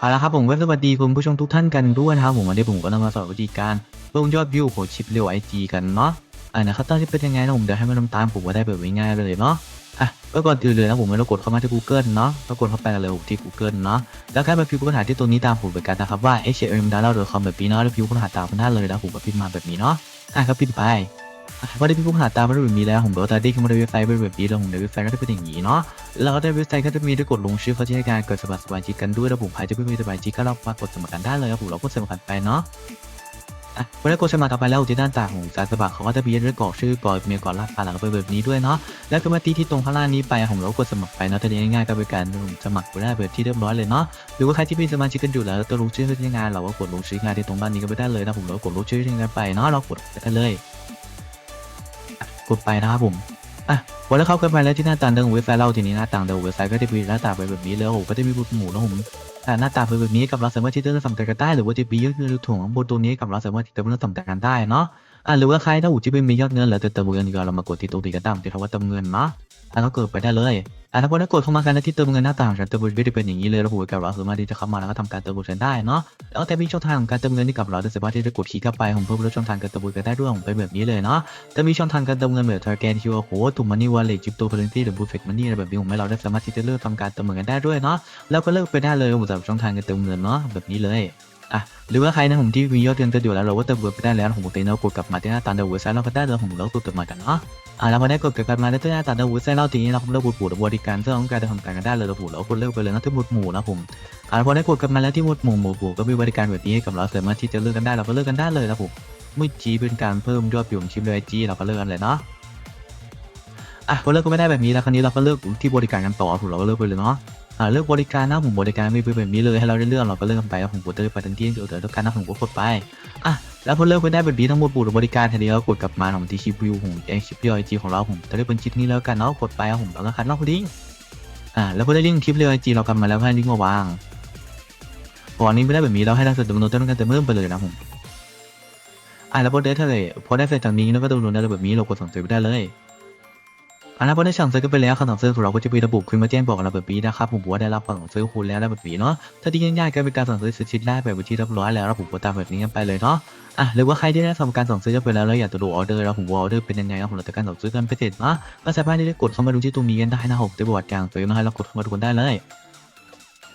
เอาละครับผมก็สวัสดีคุณผู้ชมทุกท่านกันด้วยนะครับผมวันนี้ผมก็นำมาสอนวิธีการเพิ่มยอดวิวของชิปเร็วไอจีกันเนาะอ่านะครับตอนที่เป็นยังไงนะผมเดี๋ยวให้มันตามผมก็ได้แบบง่ายๆเลยเนาะอะก็ก่อนอื่นเลยนะผมเรากดเข้ามาที่ Google เนาะก็กดเข้าไปกันเลยที่ Google เนาะแล้วการไปพิมพ์ค้นหาที่ตัวนี้ตามผมเหมือนกันนะครับว่า hm d a l a c o m แบบนี้เนาะแล้วพิมพ์ค้นหาตามมันได้เลยนะผมก็พิมพ์มาแบบนี้เนาะอะก็พิมพ์ไป อะพอได้พิมพ์ค้หาตามมันแบบนี้แล้วผมบอก็จะได้ขึ้นมาในเว็บไซต์เป็นแบบนี้แล้วผมในเว็บไซต์ก็จะเป็นอย่างนี้เนาะแล้วก็ในเว็บไซต์ก็จะมีได้กดลงชื่อเขาที่ให้การเกิดสมัครสมาชิกกันด้วยระบุใครจะไม่มีสมาชิกก็เรามากดสมัครกันได้เลยครับผมเราก็สมัครไปเนาะอะพอได้กดสมัครกันไปแล้วที่ด้านต่างของการสมัครเขาก็จะมีเรื่องกรอกชื่อกรอกเมียกรอกรหัสผ่านหลังไปแบบนี้ด้วยเนาะแล้วก็มาตีที่ตรงข้างล่างนี้ไปผมเรากดสมัครไปเนาะแต่ง่ายๆก็เป็นการสมัครไปได้แบบที่เรียบร้อยเลยเนาะหรือว่าใครที่เป็นสมาชิกกันอยู่แล้วตัวลงชื่อที่งานเราก็กดลงชื่องานที่ตรงด้านนี้ก็ไปได้เลยนะผมเรากดลงชื่อที่งานไปเนาะเรากดไปได้เลย กดไปนะครับผมอะวันแล้วเข้ากันไปแล้วที่หน้าต่างเดิมของเว็บไซต์เราทีนี้หน้าต่างเดิมเว็บไซต์ก็จะมีหน้าต่างไปแบบนี้แล้วผมก็จะมีบุตรหมูนะผมอ่หน้าต่างไปแบบนี้กับเราสามารถที่จะเลือกสัมผัสกันได้หรือว่าจะมียอดเงินหรือถุงบนตัวนี้กับเราสามารถที่จะเลือกสัมผัสกันได้เนาะอ่าหรือว่าใครถ้าอูที่เป็นมียอดเงินแล้วจะเติมเงินก็เรามากดที่ตรงนี้กันตามที่คำว่าเติมเงินเนาะ อะก็กดไปได้เลยอะถ้าพอได้กดเข้ามากันแล้วที่เติมเงินหน้าต่างฉันเติมเงินไม่ได้เป็นอย่างนี้เลยแล้วผมกับเราสามารถที่จะเข้ามาแล้วก็ทำการเติมเงินได้เนาะแล้วแต่มีช่องทางของการเติมเงินที่กับเราจะสามารถที่จะกดคลิกเข้าไปผมเพิ่มช่องทางการเติมเงินได้ด้วยผมเป็นแบบนี้เลยเนาะจะมีช่องทางการเติมเงินแบบ Target QR Code ถุงมันนี่วอลเล็ตจิปโตเคอเรนซีหรือ Perfect Money อะไรแบบนี้ผมให้เราได้สามารถที่จะเลือกทำการเติมเงินได้ด้วยเนาะแล้วก็เลือกไปได้เลยสำหรับช่องทางการเติมเงินเนาะแบบนี้เลย อะหรือว่าใครนะผมที่มียอดเงินจะอยู่แล้วเราก็เติมเงินไปได้แล้วผมกดเติมกดกลับมาที่หน้าตาเดอร์ว็บไซต์เราก็ได้เลยผมเรากดเติมมากันเนาะอะแล้วพอได้กดกลับมาที่หน้าตาเดอร์ว็บไซต์เราทีนี้เราเลือกบูดบูดบริการเพื่อต้องการจะทำการกันได้เลยเราบูดเรากดเลือกไปเลยนะที่หมวดหมู่นะผมอะพอได้กดกลับมาแล้วที่หมวดหมู่หมู่หมู่ก็มีบริการแบบนี้ให้กับเราสามารถที่จะเลือกกันได้เราก็เลือกกันได้เลยนะผมมื่อกี้เป็นการเพิ่มยอดวิวของชิปเลยจีเราก็เลิกกันเลยเนาะอะพอเลิกก็ไม่ได้แบบนี้แล้วคราวนี้เราก็เลือกที่บริการกันต่อผมเราก็เลือกไปเลยเนาะ อ่าเลือกบริการนะผมบริการไม่เป็นแบบนี้เลยให้เราได้เลือกเราก็เลือกไปแล้วผมกดเลือกไปทันทีเดี๋ยวเดี๋ยวต้องการนะผมก็กดไปอะแล้วพอเลือกไปได้แบบนี้ทั้งหมดปูบริการทีนี้เรากดกลับมาของที่ชิปวิวของไอชิปเรียวไอจีของเราผมจะได้เป็นชิปนี้แล้วกันเนาะกดไปครับผมแล้วก็คัดลอกลิงก์อ่าแล้วพอได้ลิงก์ชิปเรียไอจีเรากลับมาแล้วให้ลิงก์มาวางพออันนี้ไม่ได้แบบนี้เราให้เราเสร็จดำเนินต้องการเติมเพิ่มไปเลยนะผมอะแล้วพอได้เท่าไหร่พอได้เสร็จจากนี้แล้วก็ดำเนินได้แบบนี้เรากดสั่งซื้อไปได้เลย อะแล้วพอได้สั่งซื้อกันไปแล้วคำสั่งซื้อของเราก็จะมีระบุขึ้นมาแจ้งบอกเราแบบนี้นะครับผมบอกว่าได้รับคำสั่งซื้อคุณแล้วแบบนี้เนาะถ้าที่ง่ายๆก็เป็นการสั่งซื้อชิ้นแรกแบบที่เรียบร้อยแล้วเราผมก็ตามแบบนี้กันไปเลยเนาะอะหรือว่าใครที่ได้ทำการสั่งซื้อกันไปแล้วแล้วอยากจะดูออเดอร์แล้วผมว่าออเดอร์เป็นยังไงครับผมหลังจาการสั่งซื้อกันไปเสร็จนะก็สามารถที่จะกดเข้ามาดูที่ตรงนี้กันได้นะผมจะบอกการซื้อนะให้เรากดเข้ามาดูกันได้เลย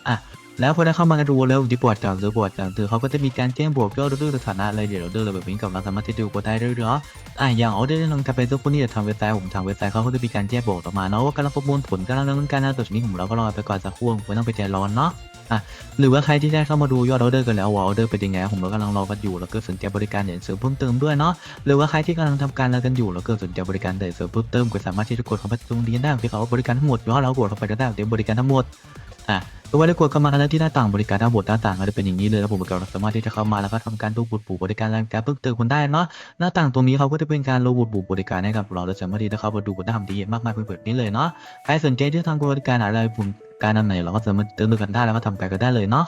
อะ แล้วพอได้เข้ามาดูแล้วที่บวชจากหรือบวชจากคือเขาก็จะมีการแจ้งบวกยอดด้วยสถานะอะไรเดี๋ยวเราเดินแบบนี้กับเราสามารถที่จะดูก็ได้ด้วยเนาะอะอย่างเอาได้ลองจะไปตัวพวกนี้จะทำเว็บไซต์ผมทางเว็บไซต์เขาก็จะมีการแจ้งบอกออกมาเนาะว่ากำลังประมวลผลกำลังดำเนินการนะตัวนี้ผมเราก็รอไปก่อนสักครู่ไม่ต้องไปใจร้อนเนาะอะหรือว่าใครที่ได้เข้ามาดูยอดออเดอร์กันแล้วว่าออเดอร์เป็นยังไงผมเรากำลังรอกันอยู่แล้วก็สนใจบริการเดี๋ยวเสริมเพิ่มเติมด้วยเนาะหรือว่าใครที่กำลังทำการอะไรกันอยู่แล้วก็สนใจบริการเดี๋ยวเสริมเพิ่มเติมก็สามารถที่จะกดเข้าไปตรงนี้ได้ที่เขาบริการทั้งหมดยอดเรากดเข้าไปก็ได้เดี๋ยวบริการทั้งหมด อะก็ว่าได้กดเข้ามาแล้วที่หน้าต่างบริการด้าบนหน้าต่างก็จะเป็นอย่างนี้เลยแล้วผมก็สามารถที่จะเข้ามาแล้วก็ทำการดูบุตรปู่บริการรายการเพิ่มเติมคนได้เนาะหน้าต่างตรงนี้เขาก็จะเป็นการโลบุตรปู่บริการให้กับเราเราสามารถที่จะเข้ามาดูกันได้ทำดีมากมายเป็นแบบนี้เลยเนาะใครสนใจที่ทางบริการอะไรผมการอันไหนเราก็สามารถเติมกันได้แล้วก็ทำการกันได้เลยเนาะ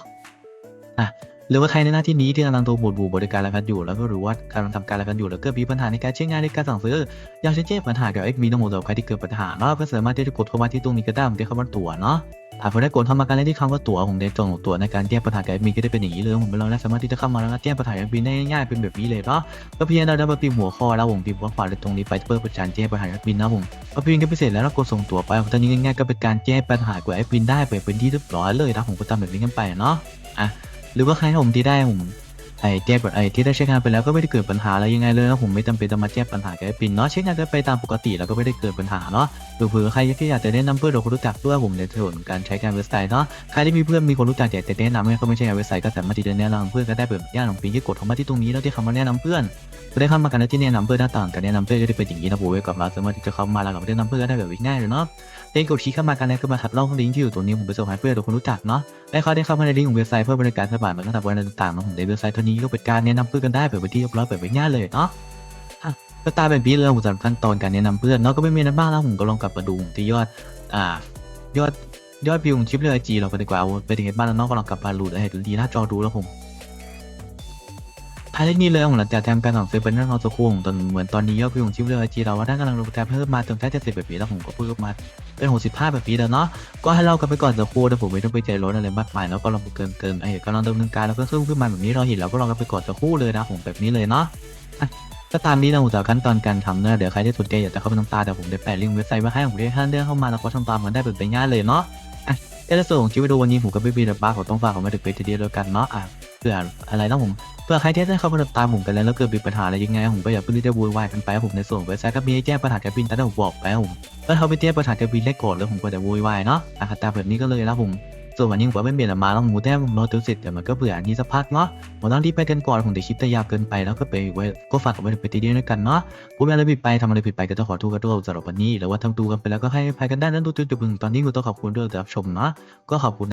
อะหรือว่าใครในหน้าที่นี้ที่กำลังตัวบุตรปู่บริการอะไรกันอยู่ แล้วก็รู้ว่ากำลังทำการอะไรกันอยู่แล้วก็มีปัญหาในการใช้งานในการสั่งซื้ออยากจะแจ้งปัญหากับเอ็กมีทั้งหมดสำหรับใครที่เกิดปัญหาเนาะก็สามารถที่จะกดเข้ามาที่ตรงนี้ก็ได้ผมจะเข้ามาตั๋วเนาะ หากผมได้กดเข้ามากันได้ที่คำว่าตั๋วผมได้จองตั๋วในการแก้ปัญหากับแอดมินก็ได้เป็นอย่างนี้เลยผมเราสามารถที่จะเข้ามาแล้วก็แก้ปัญหากับแอดมินได้ง่ายๆเป็นแบบนี้เลยเนาะก็เพียงเราได้มาพิมพ์หัวข้อแล้วผมพิมพ์ว่าฝากตรงนี้ไปเพื่อประชานแก้ปัญหากับแอดมินนะผมพอพิมพ์กันไปเสร็จแล้วเรากดส่งตั๋วไปตอนนี้ง่ายๆก็เป็นการแก้ปัญหากับแอดมินได้ไปเป็นที่เรียบร้อยเลยนะผมก็ทำแบบนี้กันไปเนาะอะหรือว่าใครผมที่ได้ผม ไอ้แก้ปัญไอ้ที่ได้ใช้งานไปแล้วก็ไม่ได้เกิดปัญหาอะไรยังไงเลยนะผมไม่จำเป็นต้องมาแก้ปัญหาแอดมินเนาะใช้งานกันไปตามปกติแล้วก็ไม่ได้เกิดปัญหาเนาะเผื่อใครที่อยากจะแนะนำเพื่อนหรือคนรู้จักด้วยผมในส่วนการใช้การเว็บไซต์เนาะใครที่มีเพื่อนมีคนรู้จักอยากจะแนะนำให้เขาไม่ใช่เว็บไซต์ก็สามารถที่จะแนะนำเพื่อนก็ได้แบบย่างของปีที่กดเข้ามาที่ตรงนี้แล้วที่คำว่าแนะนำเพื่อนก็ได้เข้ามากันที่แนะนำเพื่อนหน้าต่างกันแนะนำเพื่อนก็ได้เป็นอย่างนี้นะผมไว้กับเราสามารถที่จะเข้ามาแล้วก็แนะนำเพื่อนก็ได้แบบง่ายเลยเนาะเล่นกดคลิกเข้ามากันแล้วก็มาทับล่องลิงก์ที่อยู่ตรงนี้ผมไปส่งให้เพื่อนหรือคนรู้จักเนาะ ได้เขาได้เข้ามาในลิงก์ของเว็บไซต์เพื่อบริการสบายเหมือนกันแต่วันต่างๆเนาะผมในเว็บไซต์เท่านี้ก็เป็นการแนะนำเพื่อนกันได้แบบที่เรียบร้อยแบบง่ายเลยเนาะก็ตามแบบนี้เลยผมสำหรับขั้นตอนการแนะนำเพื่อนเนาะก็ไม่มีนั้นมากแล้วผมก็ลองกลับมาดูที่ยอดอ่ายอดยอดวิวของชิปเลยจีเราไปดีกว่าเอาไปถึงบ้านแล้วเนาะก็ลองกลับมาดูให้ดูดีหน้าจอดูแล้วผม ภายในนี้เลยของหลังจากทำการของเซฟเป็นเรื่องของสักครู่งตอนเหมือนตอนนี้ยอดวิวของชิปเรียลไอจีเราว่าถ้านกำลังลงแทบเพิ่มมาจนใกล้จะสิบแบบนี้แล้วผมก็เพิ่มมาเป็นหกสิบห้าแบบนี้แล้วเนาะก็ให้เรากันไปก่อนสักครู่แต่ผมไม่ต้องไปใจร้อนอะไรมากมายแล้วก็ลองเกินเกินไอ้ก็ลองดำเนินการแล้วก็ขึ้นขึ้นมาแบบนี้เราเห็นแล้วก็ลองกันไปก่อนสักครู่เลยนะผมแบบนี้เลยเนาะอะก็ตามนี้นะผมจากขั้นตอนการทำเนอะเดี๋ยวใครที่สนใจอยากจะเข้าไปน้ำตาเดี๋ยวผมได้แปะลิงก์เว็บไซต์ไว้ให้ผมได้ท่านเรื่องเข้ามาแล้วก็ทำตามกันได้แบบง่ายเลยเนาะอะในส่วนของคลิปวิดีโอวันนี้ผมก็ไม่มีอะบ้างผมต้องฝากผมมาถึงไปทีเดียวแล้วกันเนาะ อะเพื่ออะไรนะผมเพื่อใครที่ได้เข้ามาตามผมกันแล้วแล้วเกิดมีปัญหาอะไรยังไงผมก็อย่าเพิ่งที่จะวุ่นวายกันไปผมในส่วนเว็บไซต์ก็มีแจ้งปัญหาการบินตามที่ผมบอกไปครับผมก็เขาไปแจ้งปัญหาการบินได้ก่อนแล้วผมก็จะวุ่นวายเนาะอะตาแบบนี้ก็เลยนะผมส่วนวันนี้ผมก็ไม่เปลี่ยนมาแล้วผมแท้ผมรอตัวเสร็จเดี๋ยวมันก็เบื่ออันนี้สักพักเนาะผมต้องรีบไปกันก่อนผมเดี๋ยวคลิปจะยาวเกินไปแล้วก็ไปไว้ก็ฝากเอาไว้ไปทีเดียวด้วยกันเนาะผมมีอะไรผิดไปทำอะไรผิดไปก็ต้องขอโทษกันด้วยสำหรับวันนี้หรือว่าทำดูกันไปแล้วก็ให้อภัยกันได้นั้นดูจนจบถึงตอนนี้ก็ต้องขอบคุณด้วยที่รับชมเนาะก็ขอบคุณ